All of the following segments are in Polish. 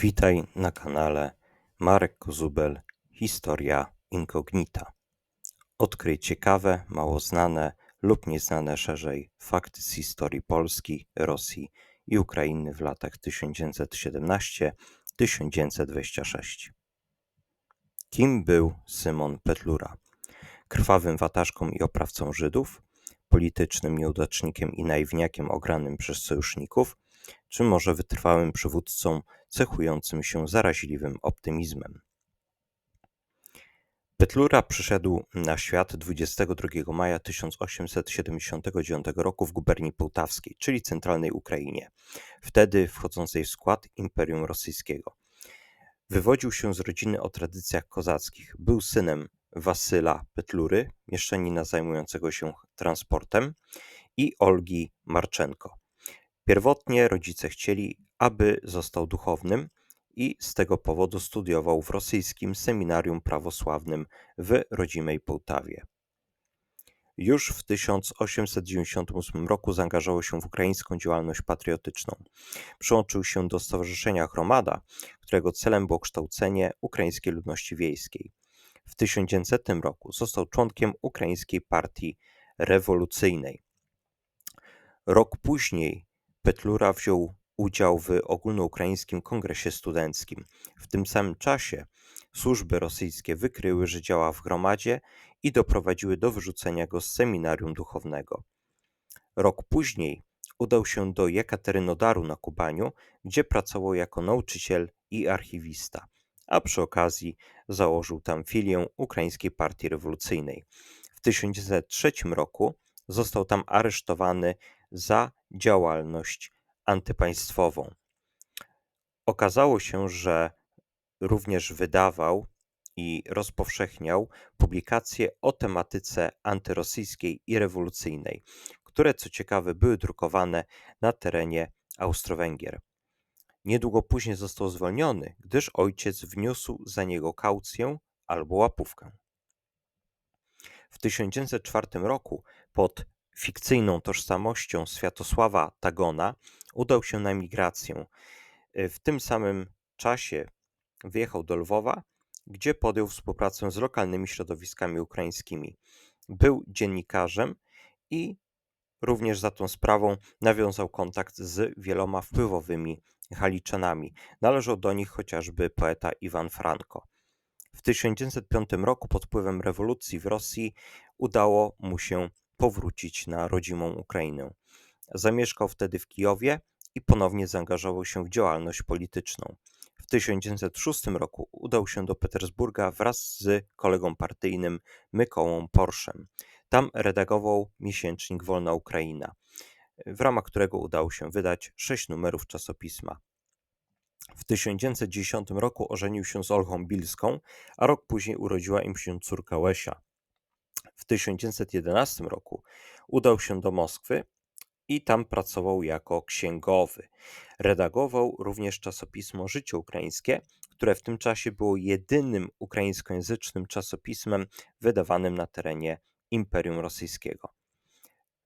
Witaj na kanale Marek Kozubel Historia Incognita. Odkryj ciekawe, mało znane lub nieznane szerzej fakty z historii Polski, Rosji i Ukrainy w latach 1917-1926. Kim był Szymon Petlura? Krwawym watażką i oprawcą Żydów, politycznym nieudacznikiem i naiwniakiem ogranym przez sojuszników, czy może wytrwałym przywódcą cechującym się zaraźliwym optymizmem. Petlura przyszedł na świat 22 maja 1879 roku w guberni połtawskiej, czyli centralnej Ukrainie, wtedy wchodzącej w skład Imperium Rosyjskiego. Wywodził się z rodziny o tradycjach kozackich. Był synem Wasyla Petlury, mieszczanina zajmującego się transportem, i Olgi Marczenko. Pierwotnie rodzice chcieli, aby został duchownym i z tego powodu studiował w rosyjskim seminarium prawosławnym w rodzimej Połtawie. Już w 1898 roku zaangażował się w ukraińską działalność patriotyczną. Przyłączył się do Stowarzyszenia Chromada, którego celem było kształcenie ukraińskiej ludności wiejskiej. W 1900 roku został członkiem Ukraińskiej Partii Rewolucyjnej. Rok później Petlura wziął udział w ogólnoukraińskim kongresie studenckim. W tym samym czasie służby rosyjskie wykryły, że działa w gromadzie i doprowadziły do wyrzucenia go z seminarium duchownego. Rok później udał się do Jekaterynodaru na Kubaniu, gdzie pracował jako nauczyciel i archiwista, a przy okazji założył tam filię Ukraińskiej Partii Rewolucyjnej. W 1903 roku został tam aresztowany za działalność antypaństwową. Okazało się, że również wydawał i rozpowszechniał publikacje o tematyce antyrosyjskiej i rewolucyjnej, które co ciekawe były drukowane na terenie Austro-Węgier. Niedługo później został zwolniony, gdyż ojciec wniósł za niego kaucję albo łapówkę. W 1904 roku pod fikcyjną tożsamością Światosława Tagona udał się na migrację. E, w tym samym czasie wyjechał do Lwowa, gdzie podjął współpracę z lokalnymi środowiskami ukraińskimi. Był dziennikarzem i również za tą sprawą nawiązał kontakt z wieloma wpływowymi Haliczanami. Należał do nich chociażby poeta Iwan Franko. W 1905 roku pod wpływem rewolucji w Rosji udało mu się powrócić na rodzimą Ukrainę. Zamieszkał wtedy w Kijowie i ponownie zaangażował się w działalność polityczną. W 1906 roku udał się do Petersburga wraz z kolegą partyjnym Mykołą Porszem. Tam redagował miesięcznik Wolna Ukraina, w ramach którego udało się wydać sześć numerów czasopisma. W 1910 roku ożenił się z Olchą Bilską, a rok później urodziła im się córka Łesia. W 1911 roku udał się do Moskwy i tam pracował jako księgowy. Redagował również czasopismo Życie Ukraińskie, które w tym czasie było jedynym ukraińskojęzycznym czasopismem wydawanym na terenie Imperium Rosyjskiego.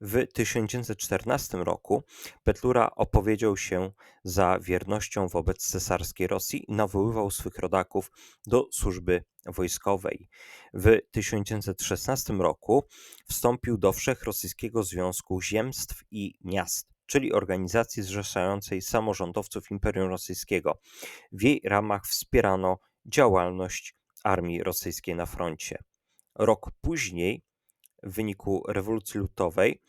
W 1914 roku Petlura opowiedział się za wiernością wobec cesarskiej Rosji i nawoływał swych rodaków do służby wojskowej. W 1916 roku wstąpił do Wszechrosyjskiego Związku Ziemstw i Miast, czyli organizacji zrzeszającej samorządowców Imperium Rosyjskiego. W jej ramach wspierano działalność armii rosyjskiej na froncie. Rok później w wyniku rewolucji lutowej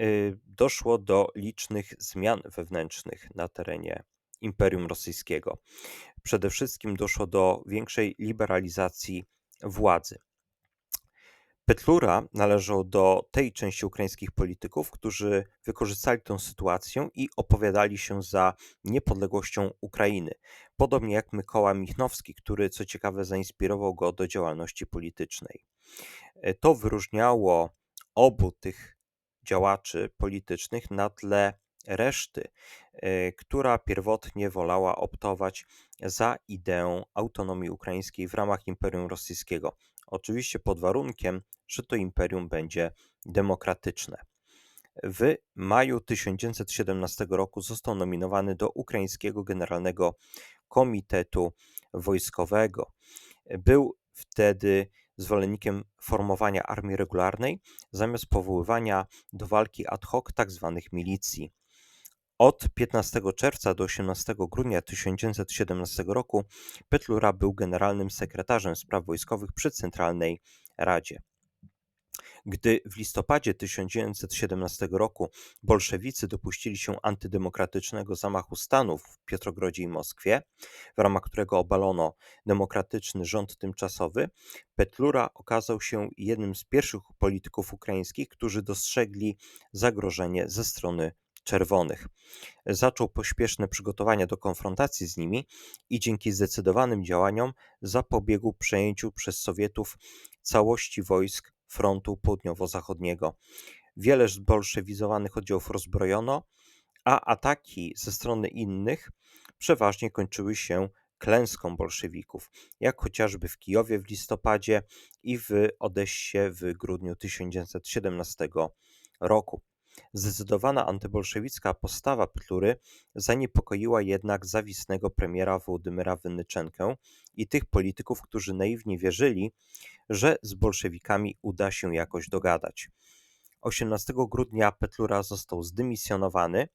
y, doszło do licznych zmian wewnętrznych na terenie Imperium Rosyjskiego. Przede wszystkim doszło do większej liberalizacji władzy. Petlura należał do tej części ukraińskich polityków, którzy wykorzystali tę sytuację i opowiadali się za niepodległością Ukrainy. Podobnie jak Mykoła Michnowski, który co ciekawe zainspirował go do działalności politycznej. E, to wyróżniało obu tych działaczy politycznych na tle reszty, e, która pierwotnie wolała optować za ideą autonomii ukraińskiej w ramach Imperium Rosyjskiego. Oczywiście pod warunkiem, że to imperium będzie demokratyczne. W maju 1917 roku został nominowany do Ukraińskiego Generalnego Komitetu Wojskowego. Był wtedy zwolennikiem formowania armii regularnej zamiast powoływania do walki ad hoc tzw. Tak milicji. Od 15 czerwca do 18 grudnia 1917 roku Petlura był generalnym sekretarzem spraw wojskowych przy Centralnej Radzie. Gdy w listopadzie 1917 roku bolszewicy dopuścili się antydemokratycznego zamachu stanu w Piotrogrodzie i Moskwie, w ramach którego obalono demokratyczny rząd tymczasowy, Petlura okazał się jednym z pierwszych polityków ukraińskich, którzy dostrzegli zagrożenie ze strony Czerwonych. Zaczął pośpieszne przygotowania do konfrontacji z nimi i dzięki zdecydowanym działaniom zapobiegł przejęciu przez Sowietów całości wojsk frontu południowo-zachodniego. Wiele zbolszewizowanych oddziałów rozbrojono, a ataki ze strony innych przeważnie kończyły się klęską bolszewików, jak chociażby w Kijowie w listopadzie i w Odessie w grudniu 1917 roku. Zdecydowana antybolszewicka postawa Petlury zaniepokoiła jednak zawisnego premiera Wołodymyra Wynyczenkę i tych polityków, którzy naiwnie wierzyli, że z bolszewikami uda się jakoś dogadać. 18 grudnia Petlura został zdymisjonowany,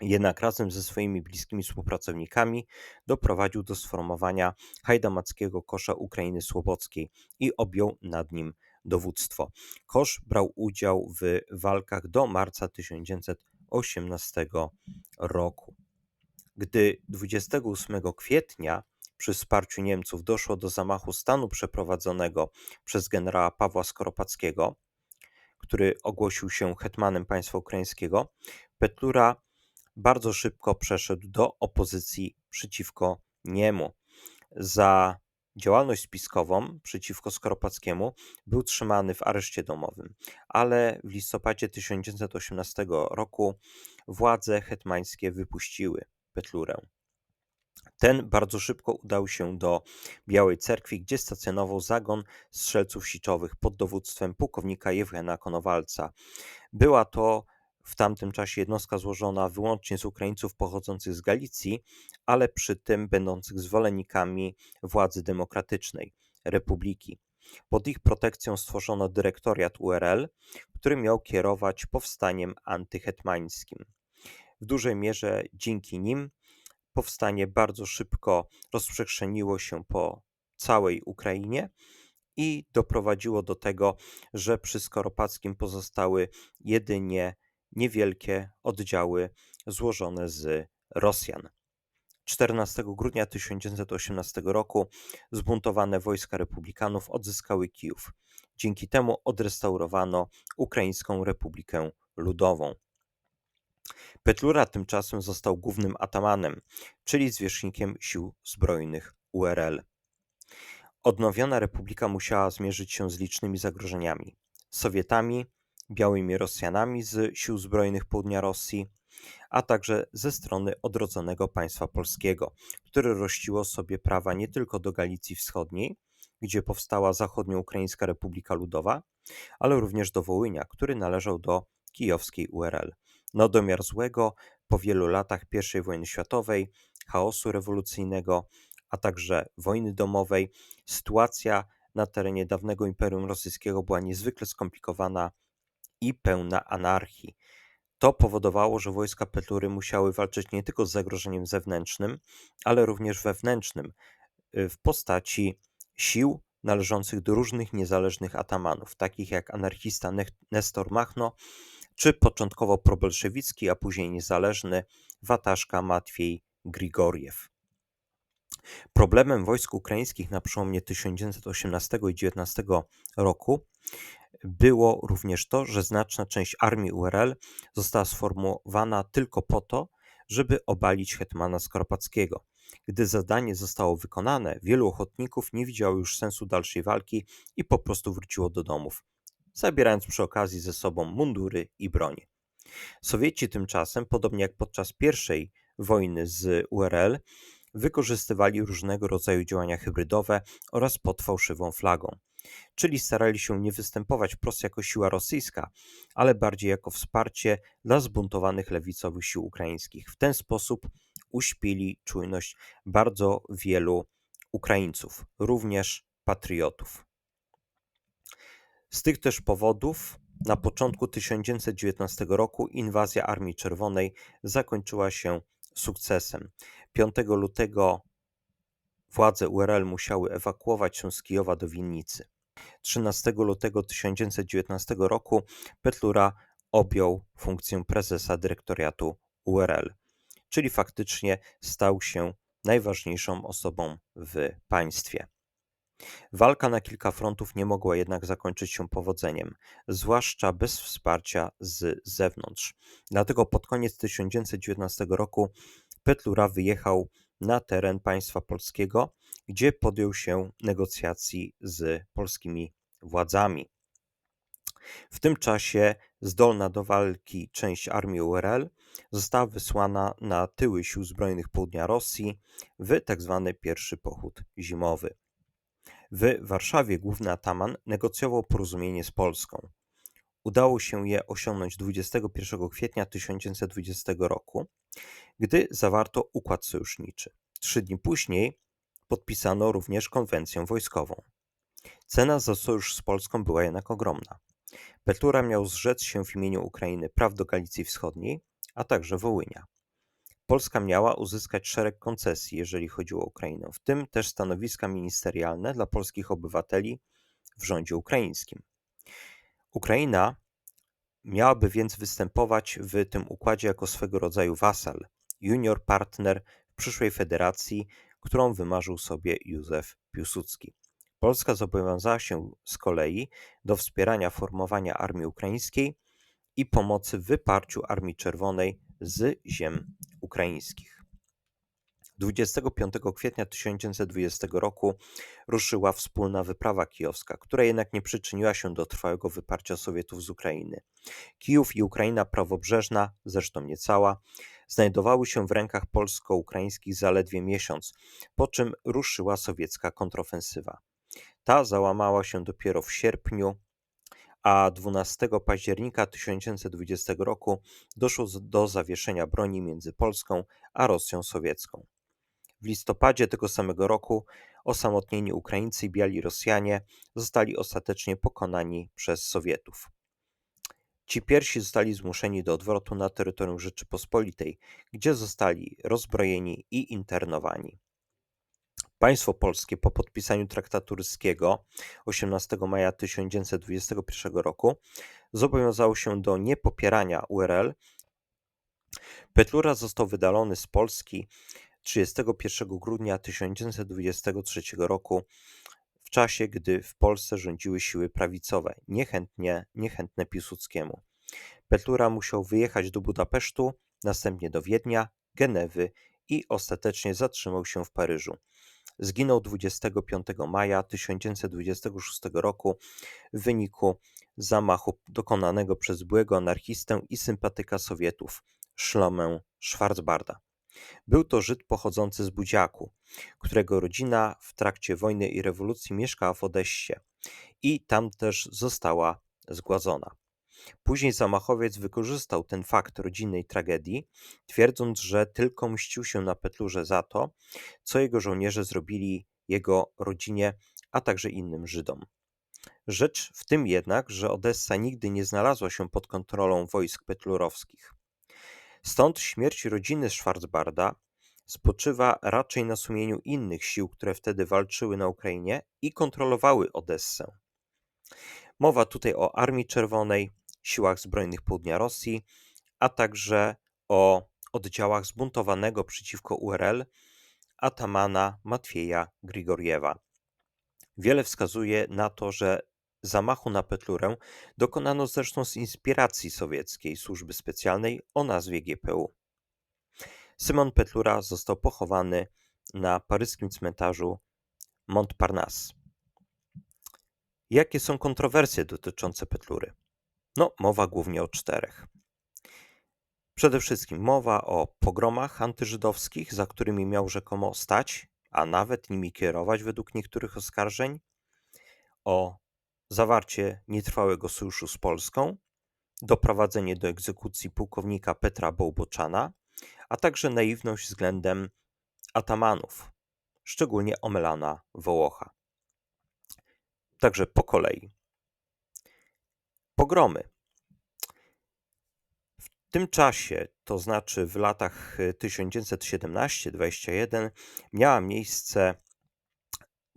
jednak razem ze swoimi bliskimi współpracownikami doprowadził do sformowania hajdamackiego kosza Ukrainy Słobockiej i objął nad nim dowództwo. Kosz brał udział w walkach do marca 1918 roku. Gdy 28 kwietnia przy wsparciu Niemców doszło do zamachu stanu przeprowadzonego przez generała Pawła Skoropackiego, który ogłosił się hetmanem państwa ukraińskiego, Petlura bardzo szybko przeszedł do opozycji przeciwko niemu. Za działalność spiskową przeciwko Skoropackiemu był trzymany w areszcie domowym, ale w listopadzie 1918 roku władze hetmańskie wypuściły Petlurę. Ten bardzo szybko udał się do Białej Cerkwi, gdzie stacjonował zagon strzelców siczowych pod dowództwem pułkownika Jewgena Konowalca. Była to w tamtym czasie jednostka złożona wyłącznie z Ukraińców pochodzących z Galicji, ale przy tym będących zwolennikami władzy demokratycznej, republiki. Pod ich protekcją stworzono dyrektoriat URL, który miał kierować powstaniem antyhetmańskim. W dużej mierze dzięki nim powstanie bardzo szybko rozprzestrzeniło się po całej Ukrainie i doprowadziło do tego, że przy Skoropackim pozostały jedynie niewielkie oddziały złożone z Rosjan. 14 grudnia 1918 roku zbuntowane wojska republikanów odzyskały Kijów. Dzięki temu odrestaurowano Ukraińską Republikę Ludową. Petlura tymczasem został głównym atamanem, czyli zwierzchnikiem sił zbrojnych URL. Odnowiona republika musiała zmierzyć się z licznymi zagrożeniami Sowietami, białymi Rosjanami z sił zbrojnych południa Rosji, a także ze strony odrodzonego państwa polskiego, które rościło sobie prawa nie tylko do Galicji Wschodniej, gdzie powstała Zachodnioukraińska Republika Ludowa, ale również do Wołynia, który należał do kijowskiej URL. No domiar złego po wielu latach I wojny światowej, chaosu rewolucyjnego, a także wojny domowej, sytuacja na terenie dawnego Imperium Rosyjskiego była niezwykle skomplikowana i pełna anarchii. To powodowało, że wojska Petlury musiały walczyć nie tylko z zagrożeniem zewnętrznym, ale również wewnętrznym y, w postaci sił należących do różnych niezależnych atamanów, takich jak anarchista Nestor Machno, czy początkowo probolszewicki, a później niezależny Wataszka Matwiej Grigoriew. Problemem wojsk ukraińskich na przełomie 1918 i 19 roku było również to, że znaczna część armii URL została sformułowana tylko po to, żeby obalić hetmana Skoropackiego. Gdy zadanie zostało wykonane, wielu ochotników nie widziało już sensu dalszej walki i po prostu wróciło do domów, zabierając przy okazji ze sobą mundury i broń. Sowieci tymczasem, podobnie jak podczas pierwszej wojny z URL, wykorzystywali różnego rodzaju działania hybrydowe oraz pod fałszywą flagą. Czyli starali się nie występować wprost jako siła rosyjska, ale bardziej jako wsparcie dla zbuntowanych lewicowych sił ukraińskich. W ten sposób uśpili czujność bardzo wielu Ukraińców, również patriotów. Z tych też powodów na początku 1919 roku inwazja Armii Czerwonej zakończyła się sukcesem. 5 lutego władze URL musiały ewakuować się z Kijowa do Winnicy. 13 lutego 1919 roku Petlura objął funkcję prezesa dyrektoriatu URL, czyli faktycznie stał się najważniejszą osobą w państwie. Walka na kilka frontów nie mogła jednak zakończyć się powodzeniem, zwłaszcza bez wsparcia z zewnątrz. Dlatego pod koniec 1919 roku Petlura wyjechał na teren państwa polskiego, gdzie podjął się negocjacji z polskimi władzami. W tym czasie zdolna do walki część armii URL została wysłana na tyły sił zbrojnych południa Rosji w tzw. Tak pierwszy pochód zimowy. W Warszawie główny ataman negocjował porozumienie z Polską. Udało się je osiągnąć 21 kwietnia 1920 roku, gdy zawarto układ sojuszniczy. Trzy dni później podpisano również konwencję wojskową. Cena za sojusz z Polską była jednak ogromna. Petlura miał zrzec się w imieniu Ukrainy praw do Galicji Wschodniej, a także Wołynia. Polska miała uzyskać szereg koncesji, jeżeli chodziło o Ukrainę, w tym też stanowiska ministerialne dla polskich obywateli w rządzie ukraińskim. Ukraina miałaby więc występować w tym układzie jako swego rodzaju wasal, junior partner w przyszłej federacji, którą wymarzył sobie Józef Piłsudski. Polska zobowiązała się z kolei do wspierania formowania armii ukraińskiej i pomocy w wyparciu Armii Czerwonej z ziem ukraińskich. 25 kwietnia 1920 roku ruszyła wspólna wyprawa kijowska, która jednak nie przyczyniła się do trwałego wyparcia Sowietów z Ukrainy. Kijów i Ukraina prawobrzeżna, zresztą niecała, znajdowały się w rękach polsko-ukraińskich zaledwie miesiąc, po czym ruszyła sowiecka kontrofensywa. Ta załamała się dopiero w sierpniu a 12 października 1920 roku doszło do zawieszenia broni między Polską a Rosją sowiecką. W listopadzie tego samego roku osamotnieni Ukraińcy i biali Rosjanie zostali ostatecznie pokonani przez Sowietów. Ci pierwsi zostali zmuszeni do odwrotu na terytorium Rzeczypospolitej, gdzie zostali rozbrojeni i internowani. Państwo polskie po podpisaniu traktatu ryskiego 18 maja 1921 roku zobowiązało się do niepopierania URL. Petlura został wydalony z Polski 31 grudnia 1923 roku w czasie, gdy w Polsce rządziły siły prawicowe, niechętnie, niechętne Piłsudskiemu. Petlura musiał wyjechać do Budapesztu, następnie do Wiednia, Genewy i ostatecznie zatrzymał się w Paryżu. Zginął 25 maja 1926 roku w wyniku zamachu dokonanego przez byłego anarchistę i sympatyka Sowietów Szlomę Schwarzbarda. Był to Żyd pochodzący z Budziaku, którego rodzina w trakcie wojny i rewolucji mieszkała w Odessie i tam też została zgładzona. Później zamachowiec wykorzystał ten fakt rodzinnej tragedii, twierdząc, że tylko mścił się na Petlurze za to, co jego żołnierze zrobili jego rodzinie, a także innym Żydom. Rzecz w tym jednak, że Odessa nigdy nie znalazła się pod kontrolą wojsk petlurowskich. Stąd śmierć rodziny Schwarzbarda spoczywa raczej na sumieniu innych sił, które wtedy walczyły na Ukrainie i kontrolowały Odessę. Mowa tutaj o Armii Czerwonej, siłach zbrojnych południa Rosji, a także o oddziałach zbuntowanego przeciwko URL atamana Matwieja Grigoriewa. Wiele wskazuje na to, że zamachu na Petlurę dokonano zresztą z inspiracji sowieckiej służby specjalnej o nazwie GPU. Simon Petlura został pochowany na paryskim cmentarzu Montparnasse. Jakie są kontrowersje dotyczące Petlury? No, mowa głównie o czterech. Przede wszystkim mowa o pogromach antyżydowskich, za którymi miał rzekomo stać, a nawet nimi kierować według niektórych oskarżeń, o zawarcie nietrwałego sojuszu z Polską, doprowadzenie do egzekucji pułkownika Petra Bołboczana, a także naiwność względem atamanów, szczególnie Omelana Wołocha. Także po kolei. Pogromy. W tym czasie, to znaczy w latach 1917-21, miała miejsce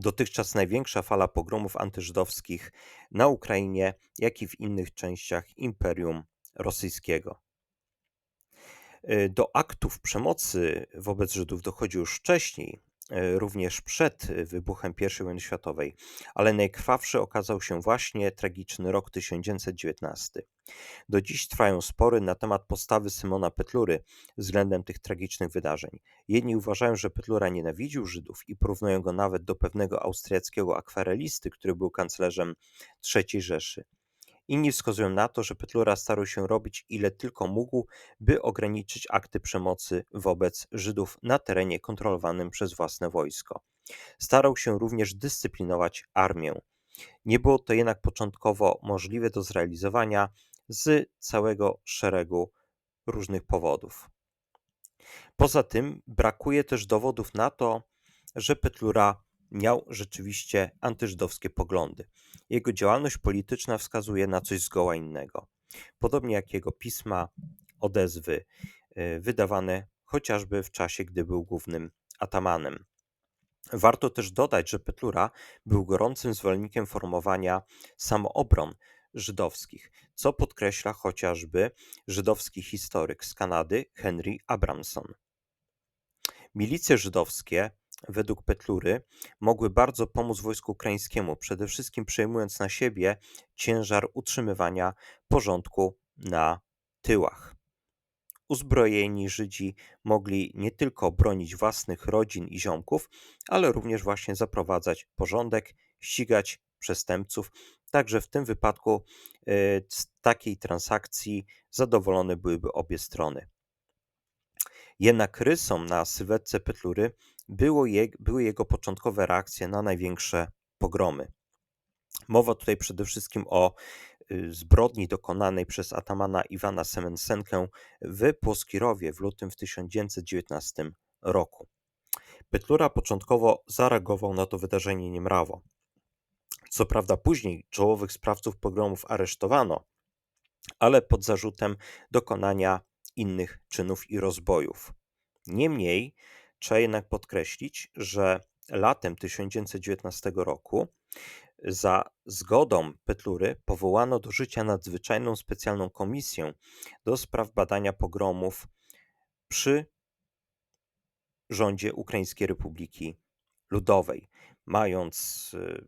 dotychczas największa fala pogromów antyżydowskich na Ukrainie, jak i w innych częściach Imperium Rosyjskiego. Y, do aktów przemocy wobec Żydów dochodzi już wcześniej, również przed wybuchem I wojny światowej, ale najkrwawszy okazał się właśnie tragiczny rok 1919. Do dziś trwają spory na temat postawy Symona Petlury względem tych tragicznych wydarzeń. Jedni uważają, że Petlura nienawidził Żydów i porównują go nawet do pewnego austriackiego akwarelisty, który był kanclerzem III Rzeszy. Inni wskazują na to, że Petlura starał się robić ile tylko mógł, by ograniczyć akty przemocy wobec Żydów na terenie kontrolowanym przez własne wojsko. Starał się również dyscyplinować armię. Nie było to jednak początkowo możliwe do zrealizowania z całego szeregu różnych powodów. Poza tym brakuje też dowodów na to, że Petlura miał rzeczywiście antyżydowskie poglądy. Jego działalność polityczna wskazuje na coś zgoła innego. Podobnie jak jego pisma, odezwy, y, wydawane chociażby w czasie, gdy był głównym atamanem. Warto też dodać, że Petlura był gorącym zwolennikiem formowania samoobron żydowskich, co podkreśla chociażby żydowski historyk z Kanady Henry Abramson. Milicje żydowskie według Petlury mogły bardzo pomóc wojsku ukraińskiemu, przede wszystkim przejmując na siebie ciężar utrzymywania porządku na tyłach. Uzbrojeni Żydzi mogli nie tylko bronić własnych rodzin i ziomków, ale również właśnie zaprowadzać porządek, ścigać przestępców. Także w tym wypadku e, z takiej transakcji zadowolone byłyby obie strony. Jednak rysą na sylwetce Petlury było je, były jego początkowe reakcje na największe pogromy. Mowa tutaj przede wszystkim o y, zbrodni dokonanej przez atamana Iwana Semensenkę w Płoskirowie w lutym w 1919 roku. Petlura początkowo zareagował na to wydarzenie niemrawo. Co prawda później czołowych sprawców pogromów aresztowano, ale pod zarzutem dokonania innych czynów i rozbojów. Niemniej trzeba jednak podkreślić, że latem 1919 roku za zgodą Petlury powołano do życia nadzwyczajną specjalną komisję do spraw badania pogromów przy rządzie Ukraińskiej Republiki Ludowej, mając, y,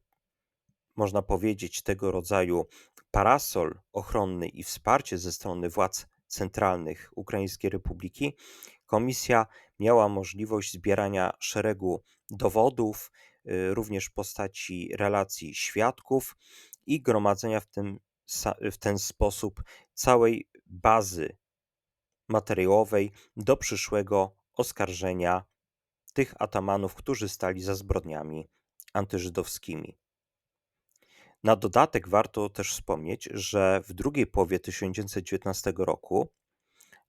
można powiedzieć, tego rodzaju parasol ochronny i wsparcie ze strony władz centralnych Ukraińskiej Republiki, komisja miała możliwość zbierania szeregu dowodów, y, również w postaci relacji świadków i gromadzenia w ten, w ten sposób całej bazy materiałowej do przyszłego oskarżenia tych atamanów, którzy stali za zbrodniami antyżydowskimi. Na dodatek warto też wspomnieć, że w drugiej połowie 1919 roku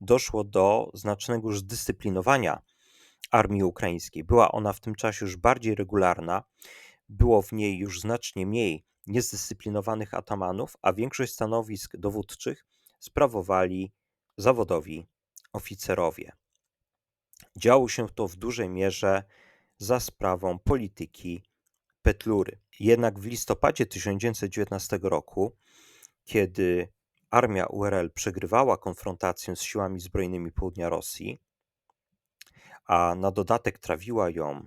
doszło do znacznego już zdyscyplinowania armii ukraińskiej. Była ona w tym czasie już bardziej regularna, było w niej już znacznie mniej niezdyscyplinowanych atamanów, a większość stanowisk dowódczych sprawowali zawodowi oficerowie. Działo się to w dużej mierze za sprawą polityki Petlury. Jednak w listopadzie 1919 roku, kiedy armia URL przegrywała konfrontację z siłami zbrojnymi południa Rosji, a na dodatek trawiła ją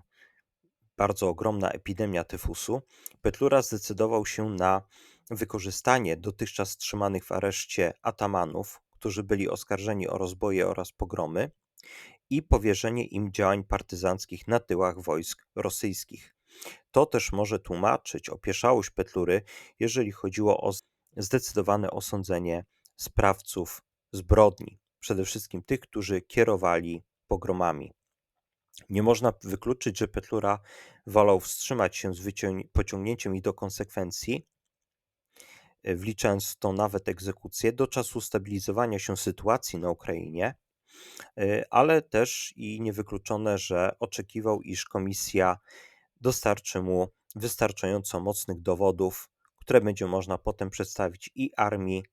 bardzo ogromna epidemia tyfusu, Petlura zdecydował się na wykorzystanie dotychczas trzymanych w areszcie atamanów, którzy byli oskarżeni o rozboje oraz pogromy, i powierzenie im działań partyzanckich na tyłach wojsk rosyjskich. To też może tłumaczyć opieszałość Petlury, jeżeli chodziło o zdecydowane osądzenie sprawców zbrodni, przede wszystkim tych, którzy kierowali pogromami. Nie można wykluczyć, że Petlura wolał wstrzymać się z pociągnięciem ich do konsekwencji, e, wliczając w to nawet egzekucję, do czasu stabilizowania się sytuacji na Ukrainie, e, ale też i niewykluczone, że oczekiwał, iż komisja dostarczy mu wystarczająco mocnych dowodów, które będzie można potem przedstawić i armii,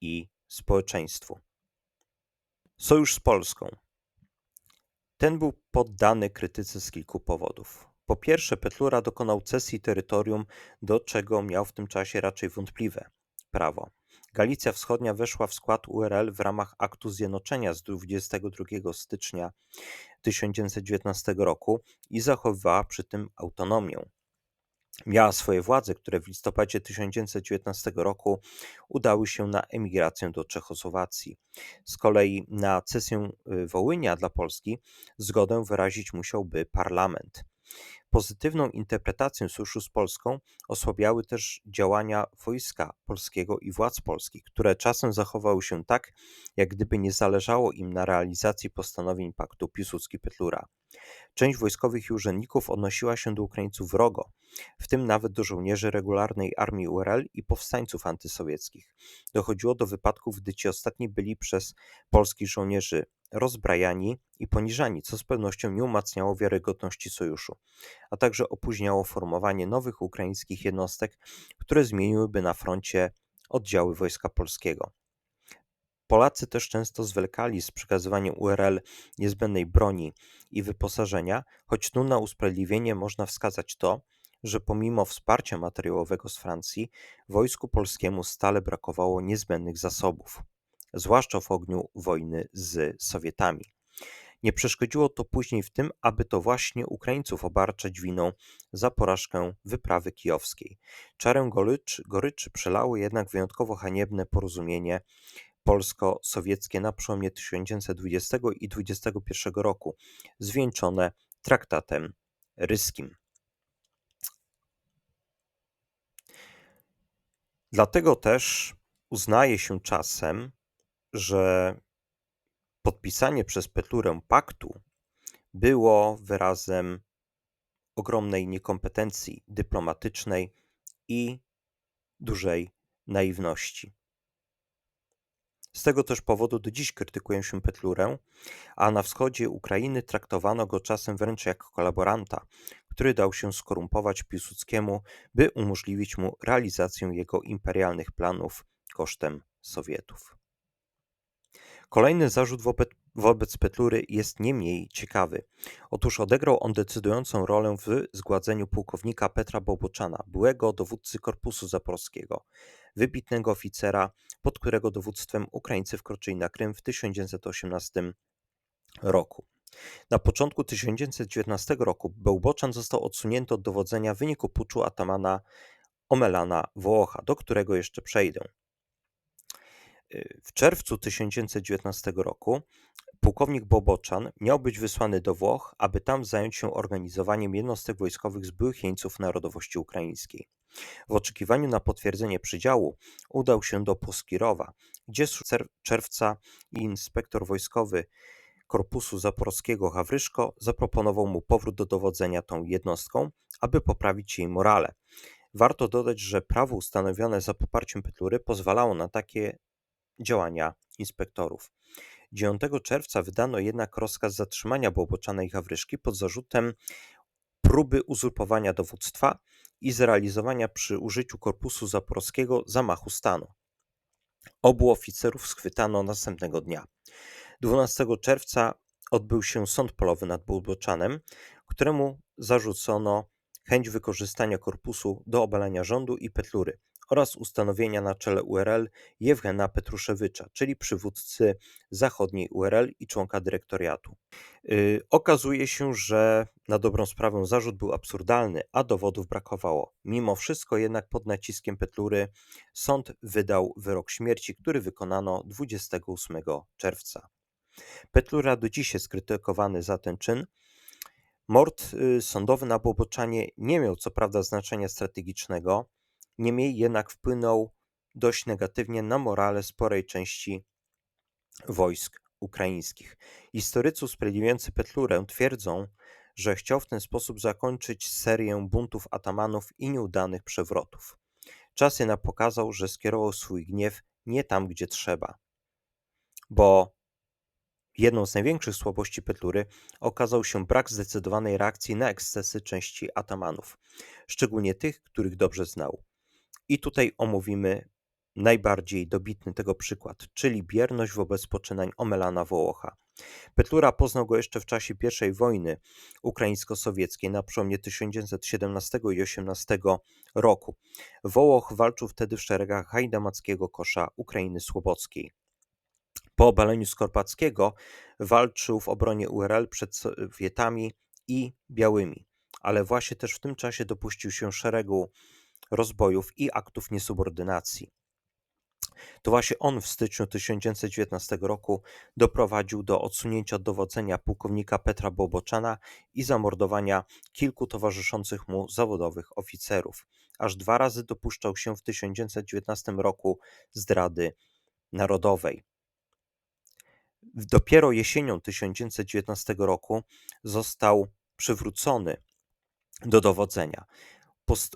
i społeczeństwu. Sojusz z Polską. Ten był poddany krytyce z kilku powodów. Po pierwsze, Petlura dokonał cesji terytorium, do czego miał w tym czasie raczej wątpliwe prawo. Galicja Wschodnia weszła w skład URL w ramach aktu zjednoczenia z 22 stycznia 1919 roku i zachowywała przy tym autonomię. Miała swoje władze, które w listopadzie 1919 roku udały się na emigrację do Czechosłowacji. Z kolei na cesję y, Wołynia dla Polski zgodę wyrazić musiałby parlament. Pozytywną interpretację sojuszu z Polską osłabiały też działania wojska polskiego i władz polskich, które czasem zachowały się tak, jak gdyby nie zależało im na realizacji postanowień paktu Piłsudski-Petlura. Część wojskowych i urzędników odnosiła się do Ukraińców wrogo, w tym nawet do żołnierzy regularnej armii URL i powstańców antysowieckich. Dochodziło do wypadków, gdy ci ostatni byli przez polskich żołnierzy rozbrajani i poniżani, co z pewnością nie umacniało wiarygodności sojuszu, a także opóźniało formowanie nowych ukraińskich jednostek, które zmieniłyby na froncie oddziały wojska polskiego. Polacy też często zwlekali z przekazywaniem URL niezbędnej broni i wyposażenia, choć tu na usprawiedliwienie można wskazać to, że pomimo wsparcia materiałowego z Francji, wojsku polskiemu stale brakowało niezbędnych zasobów, zwłaszcza w ogniu wojny z Sowietami. Nie przeszkodziło to później w tym, aby to właśnie Ukraińców obarczać winą za porażkę wyprawy kijowskiej. Czarę goryczy, goryczy przelało jednak wyjątkowo haniebne porozumienie polsko-sowieckie na przełomie 1920 i 1921 roku, zwieńczone traktatem ryskim. Dlatego też uznaje się czasem, że podpisanie przez Petlurę paktu było wyrazem ogromnej niekompetencji dyplomatycznej i dużej naiwności. Z tego też powodu do dziś krytykują się Petlurę, a na wschodzie Ukrainy traktowano go czasem wręcz jak kolaboranta, który dał się skorumpować Piłsudskiemu, by umożliwić mu realizację jego imperialnych planów kosztem Sowietów. Kolejny zarzut wobec Petlury jest nie mniej ciekawy. Otóż odegrał on decydującą rolę w zgładzeniu pułkownika Petra Boboczana, byłego dowódcy Korpusu Zaporskiego, wybitnego oficera, pod którego dowództwem Ukraińcy wkroczyli na Krym w 1918 roku. Na początku 1919 roku Bełboczan został odsunięty od dowodzenia w wyniku puczu atamana Omelana Wołocha, do którego jeszcze przejdę. W czerwcu 1919 roku pułkownik Boboczan miał być wysłany do Włoch, aby tam zająć się organizowaniem jednostek wojskowych z byłych jeńców narodowości ukraińskiej. W oczekiwaniu na potwierdzenie przydziału udał się do Poskirowa, gdzie z czerwca inspektor wojskowy Korpusu Zaporowskiego Hawryszko zaproponował mu powrót do dowodzenia tą jednostką, aby poprawić jej morale. Warto dodać, że prawo ustanowione za poparciem Petlury pozwalało na takie działania inspektorów. 9 czerwca wydano jednak rozkaz zatrzymania Boboczana i Hawryszki pod zarzutem próby uzurpowania dowództwa i zrealizowania przy użyciu korpusu zaporowskiego zamachu stanu. Obu oficerów schwytano następnego dnia. 12 czerwca odbył się sąd polowy nad Bołboczanem, któremu zarzucono chęć wykorzystania korpusu do obalenia rządu i Petlury oraz ustanowienia na czele URL Jewgena Petruszewicza, czyli przywódcy zachodniej URL i członka dyrektoriatu. Yy, okazuje się, że na dobrą sprawę zarzut był absurdalny, a dowodów brakowało. Mimo wszystko jednak pod naciskiem Petlury sąd wydał wyrok śmierci, który wykonano 28 czerwca. Petlura do dziś jest krytykowany za ten czyn. Mord y, sądowy na Boboczanie nie miał co prawda znaczenia strategicznego, niemniej jednak wpłynął dość negatywnie na morale sporej części wojsk ukraińskich. Historycy usprawiedliwiający Petlurę twierdzą, że chciał w ten sposób zakończyć serię buntów atamanów i nieudanych przewrotów. Czas jednak pokazał, że skierował swój gniew nie tam, gdzie trzeba. Bo jedną z największych słabości Petlury okazał się brak zdecydowanej reakcji na ekscesy części atamanów, szczególnie tych, których dobrze znał. I tutaj omówimy najbardziej dobitny tego przykład, czyli bierność wobec poczynań Omelana Wołocha. Petlura poznał go jeszcze w czasie I wojny ukraińsko-sowieckiej na przełomie 1917 i 18 roku. Wołoch walczył wtedy w szeregach hajdamackiego kosza Ukrainy Słobockiej. Po obaleniu Skorpackiego walczył w obronie URL przed Sowietami i Białymi, ale właśnie też w tym czasie dopuścił się szeregu rozbojów i aktów niesubordynacji. To właśnie on w styczniu 1919 roku doprowadził do odsunięcia od dowodzenia pułkownika Petra Boboczana i zamordowania kilku towarzyszących mu zawodowych oficerów. Aż dwa razy dopuszczał się w 1919 roku zdrady narodowej. Dopiero jesienią 1919 roku został przywrócony do dowodzenia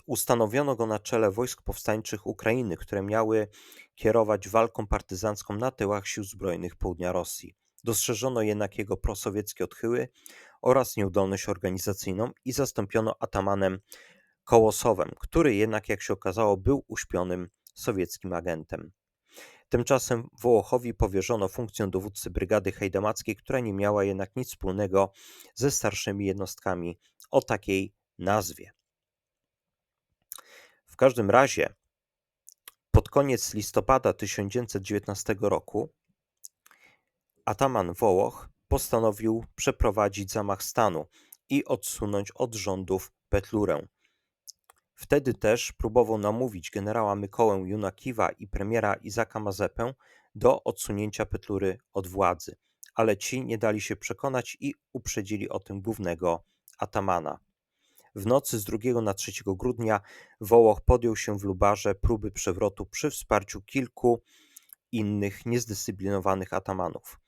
ustanowiono go na czele wojsk powstańczych Ukrainy, które miały kierować walką partyzancką na tyłach sił zbrojnych południa Rosji. Dostrzeżono jednak jego prosowieckie odchyły oraz nieudolność organizacyjną i zastąpiono atamanem Kołosowem, który jednak, jak się okazało, był uśpionym sowieckim agentem. Tymczasem Wołochowi powierzono funkcję dowódcy brygady hajdamackiej, która nie miała jednak nic wspólnego ze starszymi jednostkami o takiej nazwie. W każdym razie pod koniec listopada 1919 roku ataman Wołoch postanowił przeprowadzić zamach stanu i odsunąć od rządów Petlurę. Wtedy też próbował namówić generała Mykołę Junakiwa i premiera Izaka Mazepę do odsunięcia Petlury od władzy, ale ci nie dali się przekonać i uprzedzili o tym głównego atamana. W nocy z 2 na 3 grudnia Wołoch podjął się w Lubarze próby przewrotu przy wsparciu kilku innych niezdyscyplinowanych atamanów.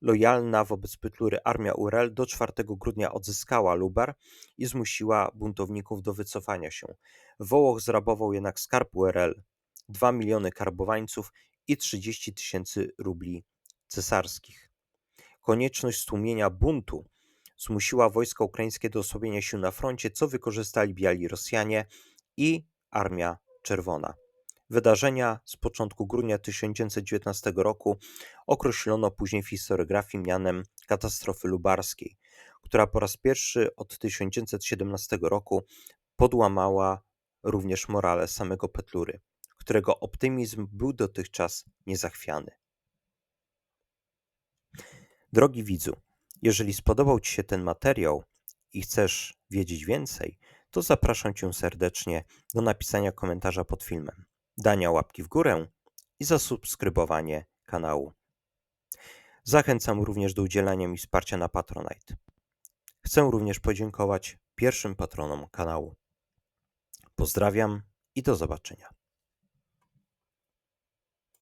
Lojalna wobec Pytlury armia URL do 4 grudnia odzyskała Lubar i zmusiła buntowników do wycofania się. Wołoch zrabował jednak skarb URL, 2 miliony karbowańców i 30 tysięcy rubli cesarskich. Konieczność stłumienia buntu zmusiła wojska ukraińskie do osłabienia sił na froncie, co wykorzystali biali Rosjanie i Armia Czerwona. Wydarzenia z początku grudnia 1919 roku określono później w historiografii mianem katastrofy lubarskiej, która po raz pierwszy od 1917 roku podłamała również morale samego Petlury, którego optymizm był dotychczas niezachwiany. Drogi widzu, jeżeli spodobał Ci się ten materiał i chcesz wiedzieć więcej, to zapraszam Cię serdecznie do napisania komentarza pod filmem, dania łapki w górę i zasubskrybowanie kanału. Zachęcam również do udzielania mi wsparcia na Patronite. Chcę również podziękować pierwszym patronom kanału. Pozdrawiam i do zobaczenia.